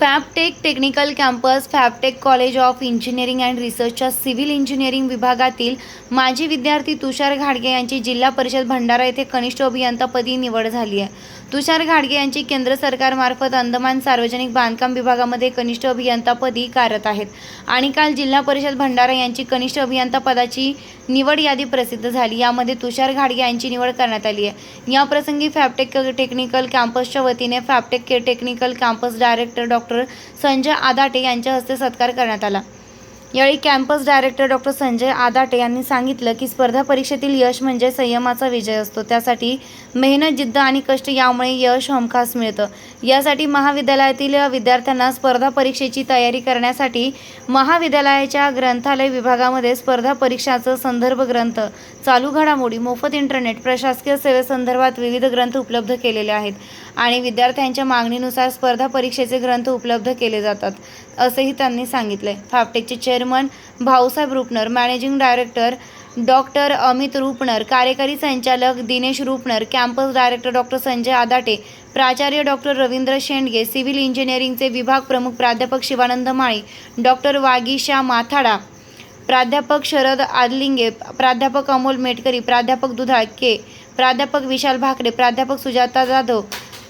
Fabtech technical campus Fabtech college of engineering and रिसर्चच्या civil engineering विभागातील माजी विद्यार्थी तुषार घाडगे यांची जिल्हा परिषद भंडारा येथे कनिष्ठ अभियंतापदी निवड झाली आहे. तुषार घाडगे यांची केंद्र सरकारमार्फत अंदमान सार्वजनिक बांधकाम विभागामध्ये कनिष्ठ अभियंतापदी कार्यरत आहेत आणि काल जिल्हा परिषद भंडारा यांची कनिष्ठ अभियंता पदाची निवड यादी प्रसिद्ध झाली. यामध्ये तुषार घाडगे यांची निवड करण्यात आली आहे. या प्रसंगी फॅबटेक टेक्निकल कॅम्पसच्या वतीने फॅबटेक के- technical campus director doctor Sanjay Adate यांच्या हस्ते सत्कार करण्यात आला. यावेळी campus director doctor Sanjay Adate यांनी सांगितलं की स्पर्धा परीक्षेतील यश म्हणजे संयमाचा विजय असतो. त्यासाठी मेहनत जिद्द आणि कष्ट यामुळे यश हमखास मिळतं. यासाठी महाविद्यालयातील विद्यार्थ्यांना स्पर्धा परीक्षेची तयारी करण्यासाठी महाविद्यालयाच्या ग्रंथालय विभागामध्ये स्पर्धा परीक्षाचं संदर्भ ग्रंथ चालू घडामोडी मोफत इंटरनेट प्रशासकीय सेवेसंदर्भात विविध ग्रंथ उपलब्ध केलेले आहेत आणि विद्यार्थ्यांच्या मागणीनुसार स्पर्धा परीक्षेचे ग्रंथ उपलब्ध केले जातात असेही त्यांनी सांगितले फापटेकचे chairman Bhausaheb Rupnar managing director doctor Amit Rupnar कार्यकारी संचालक Dinesh Rupnar campus director doctor Sanjay Adate प्राचार्य डॉक्टर रवींद्र शेंडगे सिव्हिल इंजिनिअरिंगचे विभाग प्रमुख प्राध्यापक शिवानंद माळी डॉक्टर वागीशा माथाडा प्राध्यापक शरद आदलिंगे प्राध्यापक अमोल मेटकरी प्राध्यापक दुधाळ के प्राध्यापक विशाल भाकरे प्राध्यापक सुजाता जाधव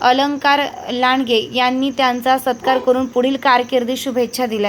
अलंकार लांडगे यांनी त्यांचा सत्कार करून पुढील कारकिर्दीत शुभेच्छा दिल्या.